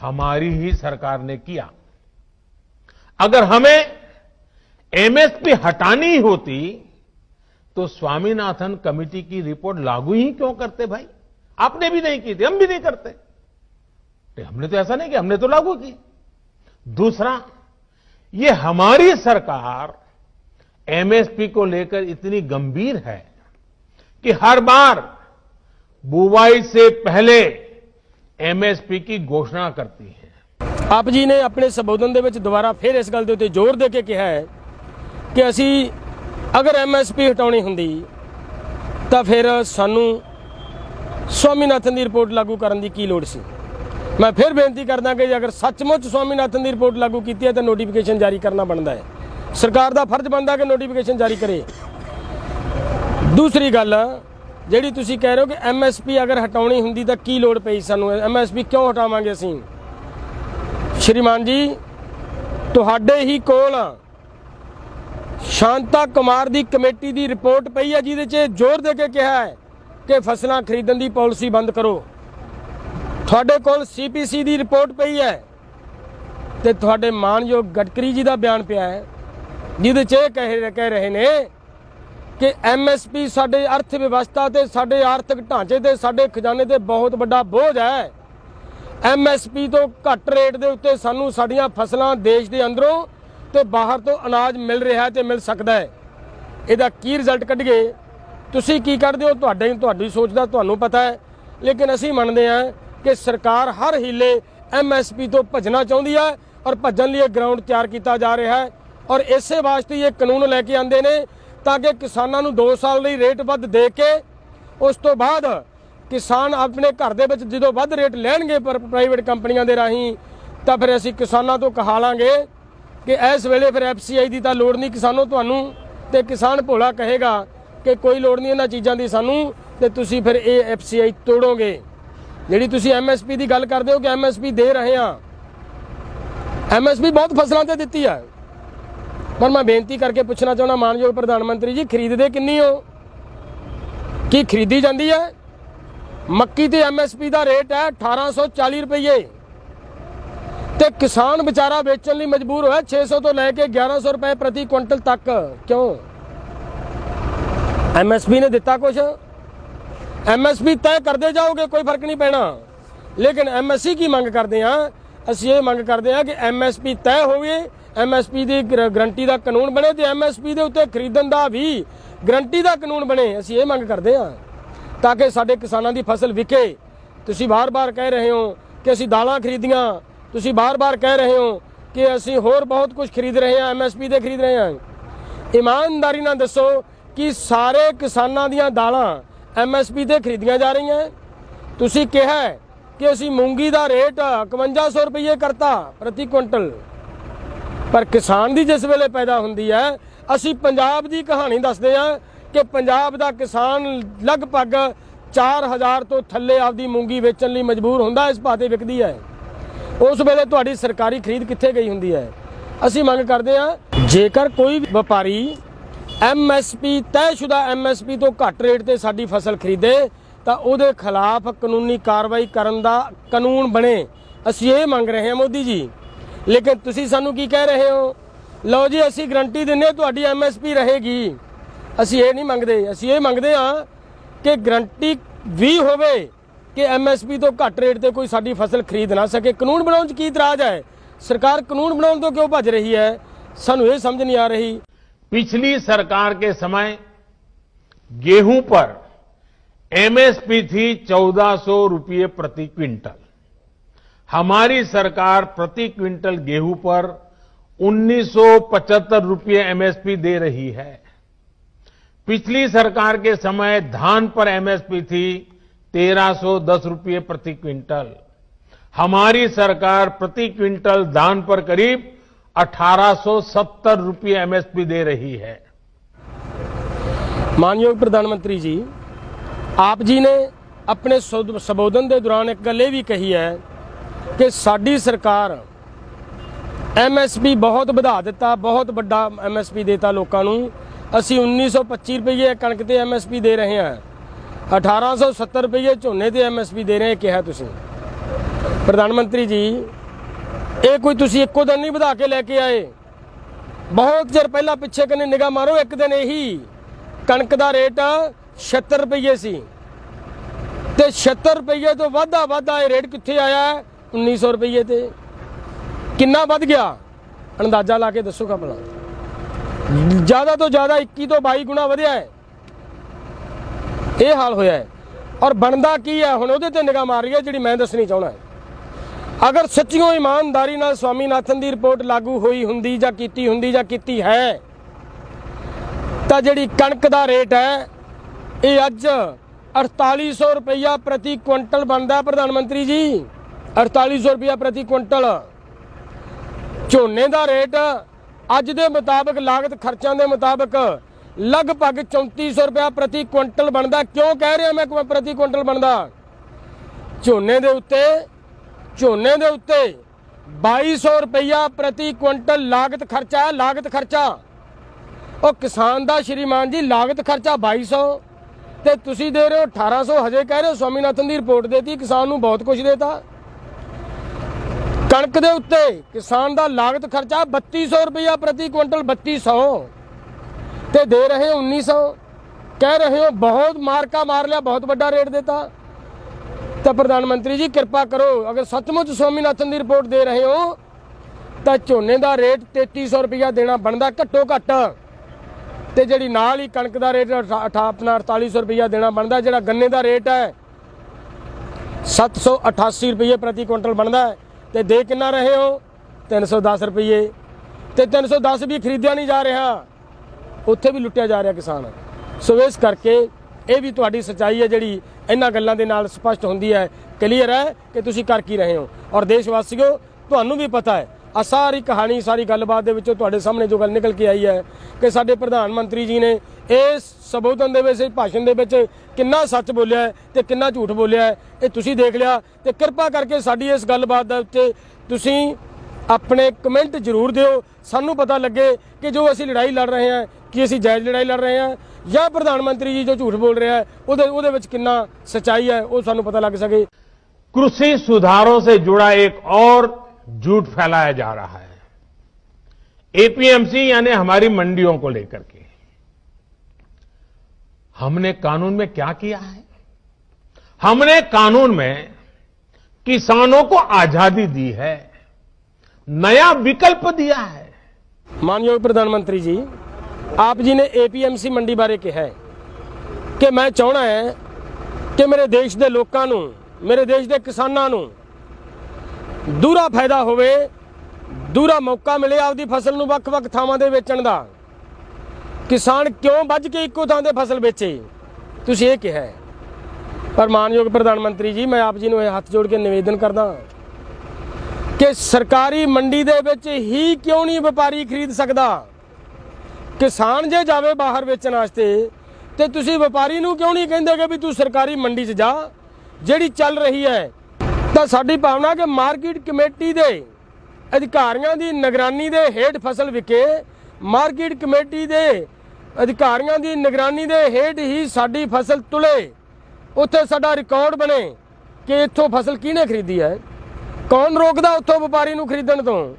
हमारी ही सरकार ने किया। अगर हमें एमएसपी हटानी होती तो स्वामीनाथन कमेटी की रिपोर्ट लागू ही क्यों करते भाई? आपने भी नहीं की थी, हम भी नहीं करते। तो हमने तो ऐसा नहीं किया, हमने तो लागू की। दूसरा, ये हमारी सरकार एमएसपी को लेकर इतनी गंभीर है कि हर बार बुवाई से पहले एमएसपी की घोषणा करती है ਆਪ ਜੀ ਨੇ ਆਪਣੇ ਸੰਬੋਧਨ ਦੇ ਵਿੱਚ ਦੁਬਾਰਾ ਫਿਰ ਇਸ ਗੱਲ ਦੇ ਉੱਤੇ ਜ਼ੋਰ ਦੇ ਕੇ ਕਿਹਾ ਹੈ ਕਿ ਅਸੀਂ ਅਗਰ ਐਮਐਸਪੀ ਹਟਾਉਣੀ ਹੁੰਦੀ ਤਾਂ ਫਿਰ ਸਾਨੂੰ ਸਵਾਮੀਨਾਥਨ ਦੀ ਰਿਪੋਰਟ ਲਾਗੂ ਕਰਨ ਦੀ ਕੀ ਲੋੜ ਸੀ ਮੈਂ ਫਿਰ ਬੇਨਤੀ ਕਰਦਾ ਕਿ ਜੇ ਅਗਰ ਸੱਚਮੁੱਚ ਸਵਾਮੀਨਾਥਨ ਦੀ ਰਿਪੋਰਟ ਲਾਗੂ ਕੀਤੀ ਹੈ ਤਾਂ ਨੋਟੀਫਿਕੇਸ਼ਨ ਜਾਰੀ ਕਰਨਾ ਬਣਦਾ ਹੈ ਸਰਕਾਰ ਦਾ ਫਰਜ਼ ਬਣਦਾ ਕਿ ਨੋਟੀਫਿਕੇਸ਼ਨ ਜਾਰੀ ਕਰੇ ਦੂਸਰੀ ਗੱਲ, ਜਿਹੜੀ ਤੁਸੀਂ ਕਹਿ ਰਹੇ ਹੋ ਕਿ ਐਮਐਸਪੀ ਅਗਰ ਹਟਾਉਣੀ ਹੁੰਦੀ ਤਾਂ ਕੀ ਲੋੜ ਪਈ ਸਾਨੂੰ? ਐਮਐਸਪੀ ਕਿਉਂ ਹਟਾਵਾਂਗੇ ਅਸੀਂ? ਸ਼੍ਰੀਮਾਨ ਜੀ, ਤੁਹਾਡੇ ਹੀ ਕੋਲ ਸ਼ਾਂਤਾ ਕੁਮਾਰ ਦੀ ਕਮੇਟੀ ਦੀ ਰਿਪੋਰਟ ਪਈ ਹੈ, ਜਿਹਦੇ 'ਚ ਇਹ ਜ਼ੋਰ ਦੇ ਕੇ ਕਿਹਾ ਹੈ ਕਿ ਫਸਲਾਂ ਖਰੀਦਣ ਦੀ ਪਾਲਿਸੀ ਬੰਦ ਕਰੋ। ਤੁਹਾਡੇ ਕੋਲ ਸੀਪੀਸੀ ਦੀ ਰਿਪੋਰਟ ਪਈ ਹੈ ਤੇ ਤੁਹਾਡੇ ਮਾਨਯੋਗ ਗਡਕਰੀ ਜੀ ਦਾ ਬਿਆਨ ਪਿਆ ਹੈ, ਜਿਹਦੇ 'ਚ ਇਹ ਕਹਿ ਕਹਿ ਰਹੇ ਨੇ ਕਿ ਐਮਐਸਪੀ ਸਾਡੇ ਅਰਥ ਵਿਵਸਥਾ ਤੇ, ਸਾਡੇ ਆਰਥਿਕ ਢਾਂਚੇ ਤੇ, ਸਾਡੇ ਖਜ਼ਾਨੇ ਤੇ ਬਹੁਤ ਵੱਡਾ ਬੋਝ ਹੈ। ਐਮਐਸਪੀ ਤੋਂ ਘੱਟ ਰੇਟ ਦੇ ਉੱਤੇ ਸਾਨੂੰ ਸਾਡੀਆਂ ਫਸਲਾਂ ਦੇਸ਼ ਦੇ ਅੰਦਰੋਂ ਤੇ ਬਾਹਰ ਤੋਂ ਅਨਾਜ ਮਿਲ ਰਿਹਾ ਹੈ ਤੇ ਮਿਲ ਸਕਦਾ ਹੈ। ਇਹਦਾ ਕੀ ਰਿਜ਼ਲਟ ਕੱਢੀਏ? ਤੁਸੀਂ ਕੀ ਕਰਦੇ ਹੋ? ਤੁਹਾਡੇ, ਤੁਹਾਡੀ ਸੋਚ ਦਾ ਤੁਹਾਨੂੰ ਪਤਾ ਹੈ। ਲੇਕਿਨ ਅਸੀਂ ਮੰਨਦੇ ਹਾਂ ਕਿ ਸਰਕਾਰ ਹਰ ਹੀਲੇ ਐਮਐਸਪੀ ਤੋਂ ਭੱਜਣਾ ਚਾਹੁੰਦੀ ਹੈ ਔਰ ਭੱਜਣ ਲਈ ਇਹ ਗਰਾਊਂਡ ਤਿਆਰ ਕੀਤਾ ਜਾ ਰਿਹਾ ਹੈ। ਔਰ ਇਸੇ ਵਾਸਤੇ ਇਹ ਕਾਨੂੰਨ ਲੈ ਕੇ ਆਂਦੇ ਨੇ ਤਾਂ ਕਿ ਕਿਸਾਨਾਂ ਨੂੰ 2 ਸਾਲ ਲਈ ਰੇਟ ਵੱਧ ਦੇ ਕੇ ਉਸ ਤੋਂ ਬਾਅਦ ਕਿਸਾਨ ਆਪਣੇ ਘਰ ਦੇ ਵਿੱਚ ਜਦੋਂ ਵੱਧ ਰੇਟ ਲੈਣਗੇ ਪਰ ਪ੍ਰਾਈਵੇਟ ਕੰਪਨੀਆਂ ਦੇ ਰਾਹੀਂ, ਤਾਂ ਫਿਰ ਅਸੀਂ ਕਿਸਾਨਾਂ ਤੋਂ ਕਹਾ ਲਾਂਗੇ ਕਿ ਇਸ ਵੇਲੇ ਫਿਰ ਐਫਸੀਆਈ ਦੀ ਤਾਂ ਲੋੜ ਨਹੀਂ ਕਿਸਾਨੋ ਤੁਹਾਨੂੰ ਤੇ ਕਿਸਾਨ ਭੋਲਾ ਕਹੇਗਾ ਕਿ ਕੋਈ ਲੋੜ ਨਹੀਂ ਇਹਨਾਂ ਚੀਜ਼ਾਂ ਦੀ ਸਾਨੂੰ ਤੇ ਤੁਸੀਂ ਫਿਰ ਇਹ ਐਫਸੀਆਈ ਤੋੜੋਗੇ। ਜਿਹੜੀ ਤੁਸੀਂ ਐਮਐਸਪੀ ਦੀ ਗੱਲ ਕਰਦੇ ਹੋ ਕਿ ਐਮਐਸਪੀ ਦੇ ਰਹੇ ਆ ਐਮਐਸਪੀ ਬਹੁਤ ਫਸਲਾਂ ਤੇ ਦਿੱਤੀ ਆ ਪਰ ਮੈਂ ਬੇਨਤੀ ਕਰਕੇ ਪੁੱਛਣਾ ਚਾਹੁੰਦਾ, ਮਾਨਯੋਗ ਪ੍ਰਧਾਨ ਮੰਤਰੀ ਜੀ, ਖਰੀਦਦੇ ਕਿੰਨੀ ਹੋ? ਕੀ ਖਰੀਦੀ ਜਾਂਦੀ ਹੈ? ਮੱਕੀ ਤੇ ਐਮਐਸਪੀ ਦਾ ਰੇਟ ਹੈ 1840 ਰੁਪਏ ਤੇ ਕਿਸਾਨ ਵਿਚਾਰਾ ਵੇਚਣ ਲਈ ਮਜਬੂਰ ਹੋਇਆ 600 ਤੋਂ ਲੈ ਕੇ 1100 ਰੁਪਏ ਪ੍ਰਤੀ ਕੁਇੰਟਲ ਤੱਕ। ਕਿਉਂ? ਐਮਐਸਪੀ ਨੇ ਦਿੱਤਾ ਕੁਛ? ਐਮਐਸਪੀ ਤੈਅ ਕਰਦੇ ਜਾਓਗੇ, ਕੋਈ ਫ਼ਰਕ ਨਹੀਂ ਪੈਣਾ। ਲੇਕਿਨ ਐਮਐਸਸੀ ਕੀ ਮੰਗ ਕਰਦੇ ਆ? ਅਸੀਂ ਇਹ ਮੰਗ ਕਰਦੇ ਆ ਕਿ ਐਮਐਸਪੀ ਤੈਅ ਹੋਵੇ ਐਮਐਸਪੀ ਦੀ ਗਰੰਟੀ ਦਾ ਕਾਨੂੰਨ ਬਣੇ ਤੇ ਐਮਐਸਪੀ ਦੇ ਉੱਤੇ ਖਰੀਦਣ ਦਾ ਵੀ ਗਰੰਟੀ ਦਾ ਕਾਨੂੰਨ ਬਣੇ। ਅਸੀਂ ਇਹ ਮੰਗ ਕਰਦੇ ਹਾਂ ਤਾਂ ਕਿ ਸਾਡੇ ਕਿਸਾਨਾਂ ਦੀ ਫਸਲ ਵਿਕੇ। ਤੁਸੀਂ ਬਾਰ-ਬਾਰ ਕਹਿ ਰਹੇ ਹੋ ਕਿ ਅਸੀਂ ਦਾਲਾਂ ਖਰੀਦੀਆਂ। ਤੁਸੀਂ ਬਾਰ-ਬਾਰ ਕਹਿ ਰਹੇ ਹੋ ਕਿ ਅਸੀਂ ਹੋਰ ਬਹੁਤ ਕੁਝ ਖਰੀਦ ਰਹੇ ਹਾਂ, ਐਮਐਸਪੀ ਦੇ ਖਰੀਦ ਰਹੇ ਹਾਂ। ਇਮਾਨਦਾਰੀ ਨਾਲ ਦੱਸੋ ਕਿ ਸਾਰੇ ਕਿਸਾਨਾਂ ਦੀਆਂ ਦਾਲਾਂ ਐਮਐਸਪੀ ਤੇ ਖਰੀਦੀਆਂ ਜਾ ਰਹੀਆਂ। ਤੁਸੀਂ ਕਿਹਾ ਕਿ ਅਸੀਂ ਮੂੰਗੀ ਦਾ ਰੇਟ 5100 ਰੁਪਏ ਕਰਤਾ ਪ੍ਰਤੀ ਕੁਇੰਟਲ। ਪਰ ਕਿਸਾਨ ਦੀ ਜਿਸ ਵੇਲੇ ਪੈਦਾ ਹੁੰਦੀ ਹੈ, ਅਸੀਂ ਪੰਜਾਬ ਦੀ ਕਹਾਣੀ ਦੱਸਦੇ ਹਾਂ ਕਿ ਪੰਜਾਬ ਦਾ ਕਿਸਾਨ ਲਗਭਗ 4000 ਤੋਂ ਥੱਲੇ ਆਪਦੀ ਮੂੰਗੀ ਵੇਚਣ ਲਈ ਮਜਬੂਰ ਹੁੰਦਾ, ਇਸ ਭਾਅ ਤੇ ਵਿਕਦੀ ਹੈ। ਉਸ ਵੇਲੇ ਤੁਹਾਡੀ ਸਰਕਾਰੀ ਖਰੀਦ ਕਿੱਥੇ ਗਈ ਹੁੰਦੀ ਹੈ? ਅਸੀਂ ਮੰਗ ਕਰਦੇ ਹਾਂ, ਜੇਕਰ ਕੋਈ ਵੀ ਵਪਾਰੀ ਐਮਐਸਪੀ ਤੈਅਸ਼ੁਦਾ ਐਮਐਸਪੀ ਤੋਂ ਘੱਟ ਰੇਟ ਤੇ ਸਾਡੀ ਫਸਲ ਖਰੀਦੇ, ਤਾਂ ਉਹਦੇ ਖਿਲਾਫ ਕਾਨੂੰਨੀ ਕਾਰਵਾਈ ਕਰਨ ਦਾ ਕਾਨੂੰਨ ਬਣੇ। ਅਸੀਂ ਇਹ ਮੰਗ ਰਹੇ ਹਾਂ ਮੋਦੀ ਜੀ। ਲੇਕਿਨ ਤੁਸੀਂ ਸਾਨੂੰ ਕੀ ਕਹਿ ਰਹੇ ਹੋ ਲਓ ਜੀ ਅਸੀਂ ਗਰੰਟੀ ਦਿੰਨੇ ਹਾਂ ਤੁਹਾਡੀ ਐਮਐਸਪੀ ਰਹੇਗੀ ਅਸੀਂ ਇਹ ਨਹੀਂ ਮੰਗਦੇ ਅਸੀਂ ਇਹ ਮੰਗਦੇ ਹਾਂ ਕਿ ਗਰੰਟੀ ਵੀ ਹੋਵੇ ਕਿ ਐਮਐਸਪੀ ਤੋਂ ਘੱਟ ਰੇਟ ਤੇ ਕੋਈ ਸਾਡੀ ਫਸਲ ਖਰੀਦ ਨਾ ਸਕੇ ਕਾਨੂੰਨ ਬਣਾਉਣ 'ਚ ਕੀ ਇਤਰਾਜ਼ ਹੈ ਸਰਕਾਰ ਕਾਨੂੰਨ ਬਣਾਉਣ ਤੋਂ ਕਿਉਂ ਭੱਜ ਰਹੀ ਹੈ ਸਾਨੂੰ ਇਹ ਸਮਝ ਨਹੀਂ ਆ ਰਹੀ पिछली सरकार के समय गेहूं पर एमएसपी थी 1400 रुपये प्रति क्विंटल हमारी सरकार प्रति क्विंटल गेहूँ पर उन्नीस रुपये एमएसपी दे रही है। पिछली सरकार के समय धान पर एमएसपी थी 1310 रुपये प्रति क्विंटल। हमारी सरकार प्रति क्विंटल धान पर करीब 1870 रुपये एमएसपी दे रही है। माननीय प्रधानमंत्री जी, आप जी ने अपने संबोधन के दौरान एक गल ये भी कही है ਕਿ ਸਾਡੀ ਸਰਕਾਰ ਐਮਐਸਪੀ ਬਹੁਤ ਵਧਾ ਦਿੱਤਾ, ਬਹੁਤ ਵੱਡਾ ਐਮਐਸਪੀ ਦੇਤਾ ਲੋਕਾਂ ਨੂੰ। ਅਸੀਂ 1925 ਰੁਪਏ ਕਣਕ ਤੇ ਐਮਐਸਪੀ ਦੇ ਰਹੇ ਹਾਂ। 1870 ਰੁਪਏ ਝੋਨੇ ਤੇ ਐਮਐਸਪੀ ਦੇ ਰਹੇ, ਕਿਹਾ ਤੁਸੀਂ। ਪ੍ਰਧਾਨ ਮੰਤਰੀ ਜੀ, ਇਹ ਕੋਈ ਤੁਸੀਂ ਇੱਕੋ ਦਿਨ ਨਹੀਂ ਵਧਾ ਕੇ ਲੈ ਕੇ ਆਏ। ਬਹੁਤ ਚਿਰ ਪਹਿਲਾਂ ਪਿੱਛੇ ਕਨੇ ਨਿਗਾਹ ਮਾਰੋ, ਇੱਕ ਦਿਨ ਇਹੀ ਕਣਕ ਦਾ ਰੇਟ 76 ਰੁਪਏ ਸੀ। ਤੇ 76 ਰੁਪਏ ਤੋਂ ਵਾਧਾ ਵਾਧਾ ਇਹ ਰੇਟ ਕਿੱਥੇ ਆਇਆ? 1900 ਰੁਪਏ ਤੇ ਕਿੰਨਾ ਵੱਧ ਗਿਆ? ਅੰਦਾਜ਼ਾ ਲਾ ਕੇ ਦੱਸੋ ਭਲਾ ਜ਼ਿਆਦਾ ਤੋਂ ਜ਼ਿਆਦਾ 21 ਤੋਂ 22 ਗੁਣਾ ਵਧਿਆ ਹੈ। ਇਹ ਹਾਲ ਹੋਇਆ ਹੈ। ਔਰ ਬਣਦਾ ਕੀ ਹੈ? ਹੁਣ ਉਹਦੇ ਤੇ ਨਿਗਾਹ ਮਾਰ ਰਹੀ ਹੈ ਜਿਹੜੀ ਮੈਂ ਦੱਸਣੀ ਚਾਹਣਾ ਹੈ। ਅਗਰ ਸੱਚੀਓ ਇਮਾਨਦਾਰੀ ਨਾਲ ਸਵਾਮੀਨਾਥਨ ਦੀ ਰਿਪੋਰਟ ਲਾਗੂ ਹੋਈ ਹੁੰਦੀ ਜਾਂ ਕੀਤੀ ਹੁੰਦੀ ਜਾਂ ਕੀਤੀ ਹੈ, ਤਾਂ ਜਿਹੜੀ ਕਣਕ ਦਾ ਰੇਟ ਹੈ, ਇਹ ਅੱਜ 4800 ਰੁਪਇਆ ਪ੍ਰਤੀ ਕੁਇੰਟਲ ਬਣਦਾ ਪ੍ਰਧਾਨ ਮੰਤਰੀ ਜੀ। 4800 ਰੁਪਇਆ ਪ੍ਰਤੀ ਕੁਇੰਟਲ। ਝੋਨੇ ਦਾ ਰੇਟ ਅੱਜ ਦੇ ਮੁਤਾਬਕ, ਲਾਗਤ ਖਰਚਾਂ ਦੇ ਮੁਤਾਬਕ ਲਗਭਗ 3400 ਰੁਪਇਆ ਪ੍ਰਤੀ ਕੁਇੰਟਲ ਬਣਦਾ। ਕਿਉਂ ਕਹਿ ਰਿਹਾ ਮੈਂ ਕਿ ਪ੍ਰਤੀ ਕੁਇੰਟਲ ਬਣਦਾ? ਝੋਨੇ ਦੇ ਉੱਤੇ, ਝੋਨੇ ਦੇ ਉੱਤੇ 2200 ਰੁਪਇਆ ਪ੍ਰਤੀ ਕੁਇੰਟਲ ਲਾਗਤ ਖਰਚਾ ਹੈ, ਲਾਗਤ ਖਰਚਾ। ਉਹ ਕਿਸਾਨ ਦਾ ਸ਼੍ਰੀਮਾਨ ਜੀ, ਲਾਗਤ ਖਰਚਾ 2200 ਤੇ ਤੁਸੀਂ ਦੇ ਰਹੇ ਹੋ 1800 ਹਜੇ ਕਹਿ ਰਹੇ ਹੋ ਸਵਾਮੀਨਾਥਨ ਦੀ ਰਿਪੋਰਟ ਦੇਤੀ, ਕਿਸਾਨ ਨੂੰ ਬਹੁਤ ਕੁਝ ਦੇਤਾ। ਕਣਕ ਦੇ ਉੱਤੇ ਕਿਸਾਨ ਦਾ ਲਾਗਤ ਖਰਚਾ 3200 ਰੁਪਇਆ ਪ੍ਰਤੀ ਕੁਇੰਟਲ 3200 ਤੇ ਦੇ ਰਹੇ ਹੋ 1900 ਕਹਿ ਰਹੇ ਹੋ ਬਹੁਤ ਮਾਰਕਾ ਮਾਰ ਲਿਆ, ਬਹੁਤ ਵੱਡਾ ਰੇਟ ਦਿੱਤਾ। ਤਾਂ ਪ੍ਰਧਾਨ ਮੰਤਰੀ ਜੀ, ਕਿਰਪਾ ਕਰੋ, ਅਗਰ ਸੱਚਮੁੱਚ ਸਵਾਮੀਨਾਥਨ ਦੀ ਰਿਪੋਰਟ ਦੇ ਰਹੇ ਹੋ, ਤਾਂ ਝੋਨੇ ਦਾ ਰੇਟ 3300 ਰੁਪਇਆ ਦੇਣਾ ਬਣਦਾ ਘੱਟੋ ਘੱਟ। ਤੇ ਜਿਹੜੀ ਨਾਲ ਹੀ ਕਣਕ ਦਾ ਰੇਟ ਅਠਾ- ਅਠਾ- ਆਪਣਾ 4800 ਰੁਪਇਆ ਦੇਣਾ ਬਣਦਾ, ਜਿਹੜਾ ਗੰਨੇ ਦਾ ਰੇਟ ਹੈ 788 ਰੁਪਏ ਪ੍ਰਤੀ ਕੁਇੰਟਲ ਬਣਦਾ ਹੈ। ਤੇ ਦੇ ਕਿੰਨਾ ਰਹੇ ਹੋ? 310 ਰੁਪਏ ਤੇ 310 ਵੀ ਖਰੀਦਿਆ ਨਹੀਂ ਜਾ ਰਿਹਾ। ਉੱਥੇ ਵੀ ਲੁੱਟਿਆ ਜਾ ਰਿਹਾ ਕਿਸਾਨ। ਸੋ ਇਸ ਕਰਕੇ ਇਹ ਵੀ ਤੁਹਾਡੀ ਸੱਚਾਈ ਹੈ ਜਿਹੜੀ ਇਹਨਾਂ ਗੱਲਾਂ ਦੇ ਨਾਲ ਸਪਸ਼ਟ ਹੁੰਦੀ ਹੈ, ਕਲੀਅਰ ਹੈ ਕਿ ਤੁਸੀਂ ਕਰ ਕੀ ਰਹੇ ਹੋ। ਔਰ ਦੇਸ਼ ਵਾਸੀਓ ਤੁਹਾਨੂੰ ਵੀ ਪਤਾ ਹੈ ਆ ਸਾਰੀ ਕਹਾਣੀ ਸਾਰੀ ਗੱਲਬਾਤ ਦੇ ਵਿੱਚੋਂ ਤੁਹਾਡੇ ਸਾਹਮਣੇ ਜੋ ਗੱਲ ਨਿਕਲ ਕੇ ਆਈ ਹੈ ਕਿ ਸਾਡੇ ਪ੍ਰਧਾਨ ਮੰਤਰੀ ਜੀ ਨੇ ਇਸ ਸੰਬੋਧਨ ਦੇ ਵਿੱਚ ਇਸ ਭਾਸ਼ਣ ਦੇ ਵਿੱਚ ਕਿੰਨਾ ਸੱਚ ਬੋਲਿਆ ਹੈ ਤੇ ਕਿੰਨਾ ਝੂਠ ਬੋਲਿਆ ਹੈ ਇਹ ਤੁਸੀਂ ਦੇਖ ਲਿਆ ਤੇ ਕਿਰਪਾ ਕਰਕੇ ਸਾਡੀ ਇਸ ਗੱਲਬਾਤ ਦੇ ਉੱਤੇ ਤੁਸੀਂ ਆਪਣੇ ਕਮੈਂਟ ਜ਼ਰੂਰ ਦਿਓ ਸਾਨੂੰ ਪਤਾ ਲੱਗੇ ਕਿ ਜੋ ਅਸੀਂ ਲੜਾਈ ਲੜ ਰਹੇ ਹਾਂ ਕਿ ਅਸੀਂ ਜਾਇਜ਼ ਲੜਾਈ ਲੜ ਰਹੇ ਹਾਂ ਜਾਂ ਪ੍ਰਧਾਨ ਮੰਤਰੀ ਜੀ ਜੋ ਝੂਠ ਬੋਲ ਰਿਹਾ ਹੈ ਉਹਦੇ ਉਹਦੇ ਵਿੱਚ ਕਿੰਨਾ ਸੱਚਾਈ ਹੈ ਉਹ ਸਾਨੂੰ ਪਤਾ ਲੱਗ ਸਕੇ कृषि सुधारों से जुड़ा एक और झूठ फैलाया जा रहा है एपीएमसी यानी हमारी मंडियों को लेकर के हमने कानून में क्या किया है हमने कानून में किसानों को आजादी दी है नया विकल्प दिया है ਮਾਨਯੋਗ ਪ੍ਰਧਾਨ ਮੰਤਰੀ ਜੀ ਆਪ ਜੀ ਨੇ ਏਪੀਐਮਸੀ ਮੰਡੀ ਬਾਰੇ ਕਿਹਾ ਹੈ ਕਿ ਮੈਂ ਚਾਹਣਾ ਹੈ ਕਿ ਮੇਰੇ ਦੇਸ਼ ਦੇ ਲੋਕਾਂ ਨੂੰ ਮੇਰੇ ਦੇਸ਼ ਦੇ ਕਿਸਾਨਾਂ ਨੂੰ ਦੂਰਾ ਫਾਇਦਾ ਹੋਵੇ, ਦੂਰਾ ਮੌਕਾ ਮਿਲੇ ਆਪਦੀ ਫਸਲ ਨੂੰ ਵੱਖ-ਵੱਖ ਥਾਵਾਂ ਦੇ ਵੇਚਣ ਦਾ। ਕਿਸਾਨ ਕਿਉਂ ਵੱਜ ਕੇ ਇੱਕੋ ਥਾਂ ਤੇ ਫਸਲ ਵੇਚੇ? ਤੁਸੀਂ ਇਹ ਕਿਹਾ ਪਰ ਮਾਨਯੋਗ ਪ੍ਰਧਾਨ ਮੰਤਰੀ ਜੀ, ਮੈਂ ਆਪ ਜੀ ਨੂੰ ਇਹ ਹੱਥ ਜੋੜ ਕੇ ਨਿਵੇਦਨ ਕਰਦਾ ਕਿ ਸਰਕਾਰੀ ਮੰਡੀ ਦੇ ਵਿੱਚ ਹੀ ਕਿਉਂ ਨਹੀਂ ਵਪਾਰੀ ਖਰੀਦ ਸਕਦਾ? ਕਿਸਾਨ ਜੇ ਜਾਵੇ ਬਾਹਰ ਵੇਚਣ ਵਾਸਤੇ, ਤੇ ਤੁਸੀਂ ਵਪਾਰੀ ਨੂੰ ਕਿਉਂ ਨਹੀਂ ਕਹਿੰਦੇ ਕਿ ਵੀ ਤੂੰ ਸਰਕਾਰੀ ਮੰਡੀ 'ਚ ਜਾ, ਜਿਹੜੀ ਚੱਲ ਰਹੀ ਹੈ ਤਾਂ ਸਾਡੀ ਭਾਵਨਾ ਕਿ ਮਾਰਕੀਟ ਕਮੇਟੀ ਦੇ ਅਧਿਕਾਰੀਆਂ ਦੀ ਨਿਗਰਾਨੀ ਦੇ ਹੇਠ ਫਸਲ ਵਿਕੇ। ਮਾਰਕੀਟ ਕਮੇਟੀ ਦੇ ਅਧਿਕਾਰੀਆਂ ਦੀ ਨਿਗਰਾਨੀ ਦੇ ਹੇਠ ਹੀ ਸਾਡੀ ਫਸਲ ਤੁਲੇ। ਉੱਥੇ ਸਾਡਾ ਰਿਕਾਰਡ ਬਣੇ ਕਿ ਇੱਥੋਂ ਫਸਲ ਕਿਹਨੇ ਖਰੀਦੀ ਹੈ? ਕੌਣ ਰੋਕਦਾ ਉੱਥੋਂ ਵਪਾਰੀ ਨੂੰ ਖਰੀਦਣ ਤੋਂ?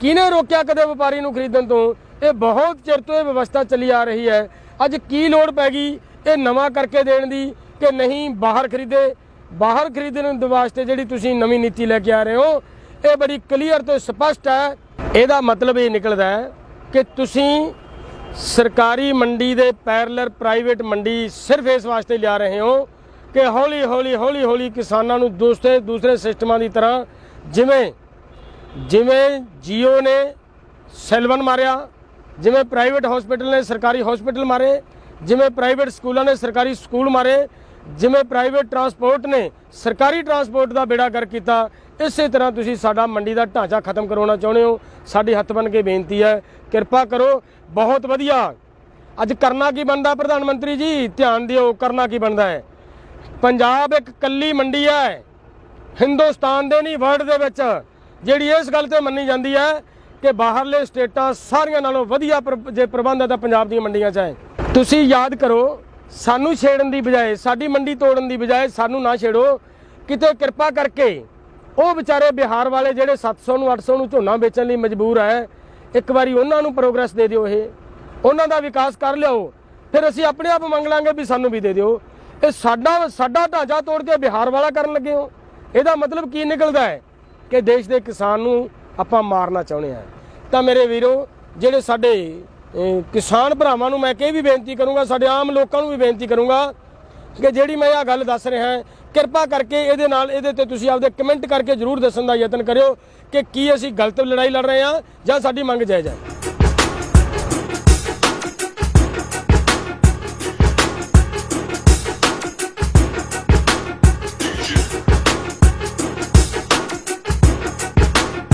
ਕਿਹਨੇ ਰੋਕਿਆ ਕਦੇ ਵਪਾਰੀ ਨੂੰ ਖਰੀਦਣ ਤੋਂ? ਇਹ ਬਹੁਤ ਚਿਰ ਤੋਂ ਇਹ ਵਿਵਸਥਾ ਚੱਲੀ ਆ ਰਹੀ ਹੈ। ਅੱਜ ਕੀ ਲੋੜ ਪੈ ਗਈ ਇਹ ਨਵਾਂ ਕਰਕੇ ਦੇਣ ਦੀ ਕਿ ਨਹੀਂ ਬਾਹਰ ਖਰੀਦੇ? ਬਾਹਰ ਖਰੀਦਣ ਦੇ ਵਾਸਤੇ ਜਿਹੜੀ ਤੁਸੀਂ ਨਵੀਂ ਨੀਤੀ ਲੈ ਕੇ ਆ ਰਹੇ ਹੋ, ਇਹ ਬੜੀ ਕਲੀਅਰ ਤੇ ਸਪਸ਼ਟ ਹੈ। ਇਹਦਾ ਮਤਲਬ ਇਹ ਨਿਕਲਦਾ ਹੈ ਕਿ ਤੁਸੀਂ ਸਰਕਾਰੀ ਮੰਡੀ ਦੇ ਪੈਰਲਰ ਪ੍ਰਾਈਵੇਟ ਮੰਡੀ ਸਿਰਫ ਇਸ ਵਾਸਤੇ ਲਿਆ ਰਹੇ ਹੋ ਕਿ ਹੌਲੀ ਹੌਲੀ ਹੌਲੀ ਹੌਲੀ ਕਿਸਾਨਾਂ ਨੂੰ ਦੂਸਰੇ ਦੂਸਰੇ ਸਿਸਟਮਾਂ ਦੀ ਤਰ੍ਹਾਂ ਜਿਵੇਂ ਜਿਵੇਂ ਜੀਓ ਨੇ ਸੈਲਵਨ ਮਾਰਿਆ, ਜਿਵੇਂ ਪ੍ਰਾਈਵੇਟ ਹਸਪੀਟਲ ਨੇ ਸਰਕਾਰੀ ਹਸਪੀਟਲ ਮਾਰੇ, ਜਿਵੇਂ ਪ੍ਰਾਈਵੇਟ ਸਕੂਲਾਂ ਨੇ ਸਰਕਾਰੀ ਸਕੂਲ ਮਾਰੇ ਜਿਵੇਂ ਪ੍ਰਾਈਵੇਟ ਟਰਾਂਸਪੋਰਟ ਨੇ, ਸਰਕਾਰੀ ਟਰਾਂਸਪੋਰਟ ਦਾ ਬੇੜਾ ਕਰ ਕੀਤਾ, ਇਸੇ ਤਰ੍ਹਾਂ ਤੁਸੀਂ ਸਾਡਾ ਮੰਡੀ ਦਾ ਢਾਂਚਾ ਖਤਮ ਕਰਾਉਣਾ ਚਾਹੁੰਦੇ ਹੋ। ਸਾਡੀ ਹੱਥ ਬਨ ਕੇ ਬੇਨਤੀ ਹੈ, ਕਿਰਪਾ ਕਰੋ, ਬਹੁਤ ਵਧੀਆ। ਅੱਜ ਕਰਨਾ ਕੀ ਬਣਦਾ ਪ੍ਰਧਾਨ ਮੰਤਰੀ ਜੀ? ਧਿਆਨ ਦਿਓ, ਕਰਨਾ ਕੀ ਬਣਦਾ ਹੈ? ਪੰਜਾਬ ਇੱਕ ਕੱਲੀ ਮੰਡੀ ਹੈ, ਹਿੰਦੁਸਤਾਨ ਦੇ ਨਹੀਂ ਵਰਲਡ ਦੇ ਵਿੱਚ। ਜਿਹੜੀ ਇਸ ਗੱਲ ਤੇ ਮੰਨੀ ਜਾਂਦੀ ਹੈ ਕਿ ਬਾਹਰਲੇ ਸਟੇਟਾਂ ਸਾਰੀਆਂ ਨਾਲੋਂ ਵਧੀਆ ਪ੍ਰ- ਜੇ ਪ੍ਰਬੰਧ ਹੈ ਤਾਂ ਪੰਜਾਬ ਦੀਆਂ ਮੰਡੀਆਂ 'ਚ ਹੈ। ਤੁਸੀਂ ਯਾਦ ਕਰੋ ਸਾਨੂੰ ਛੇੜਨ ਦੀ ਬਜਾਏ, ਸਾਡੀ ਮੰਡੀ ਤੋੜਨ ਦੀ ਬਜਾਏ ਸਾਨੂੰ ਨਾ ਛੇੜੋ। ਕਿਤੇ ਕਿਰਪਾ ਕਰਕੇ ਉਹ ਵਿਚਾਰੇ ਬਿਹਾਰ ਵਾਲੇ ਜਿਹੜੇ 700 ਨੂੰ 800 ਨੂੰ ਝੋਨਾ ਵੇਚਣ ਲਈ ਮਜਬੂਰ ਹੈ, ਇੱਕ ਵਾਰੀ ਉਹਨਾਂ ਨੂੰ ਪ੍ਰੋਗਰੈਸ ਦੇ ਦਿਓ ਇਹ। ਉਹਨਾਂ ਦਾ ਵਿਕਾਸ ਕਰ ਲਿਓ ਫਿਰ ਅਸੀਂ ਆਪਣੇ ਆਪ ਮੰਗ ਲਾਂਗੇ ਵੀ ਸਾਨੂੰ ਵੀ ਦੇ ਦਿਓ। ਇਹ ਸਾਡਾ ਸਾਡਾ ਢਾਂਚਾ ਤੋੜ ਕੇ ਬਿਹਾਰ ਵਾਲਾ ਕਰਨ ਲੱਗੇ ਹੋ। ਇਹਦਾ ਮਤਲਬ ਕੀ ਨਿਕਲਦਾ ਹੈ? ਕਿ ਦੇਸ਼ ਦੇ ਕਿਸਾਨ ਨੂੰ ਆਪਾਂ ਮਾਰਨਾ ਚਾਹੁੰਦੇ ਆ ਤਾਂ ਮੇਰੇ ਵੀਰੋ, ਜਿਹੜੇ ਸਾਡੇ ਕਿਸਾਨ ਭਰਾਵਾਂ ਨੂੰ ਮੈਂ ਇਹ ਵੀ ਬੇਨਤੀ ਕਰੂੰਗਾ, ਸਾਡੇ ਆਮ ਲੋਕਾਂ ਨੂੰ ਵੀ ਬੇਨਤੀ ਕਰੂੰਗਾ ਕਿ ਜਿਹੜੀ ਮੈਂ ਇਹ ਗੱਲ ਦੱਸ ਰਿਹਾ ਕਿਰਪਾ ਕਰਕੇ ਇਹਦੇ ਨਾਲ ਇਹਦੇ ਤੇ ਤੁਸੀਂ ਆਪਦੇ ਕਮੈਂਟ ਕਰਕੇ ਜਰੂਰ ਦੱਸਣ ਦਾ ਯਤਨ ਕਰਿਓ ਕਿ ਕੀ ਅਸੀਂ ਗਲਤ ਲੜਾਈ ਲੜ ਰਹੇ ਹਾਂ ਜਾਂ ਸਾਡੀ ਮੰਗ ਜਾਇਜ਼ ਹੈ।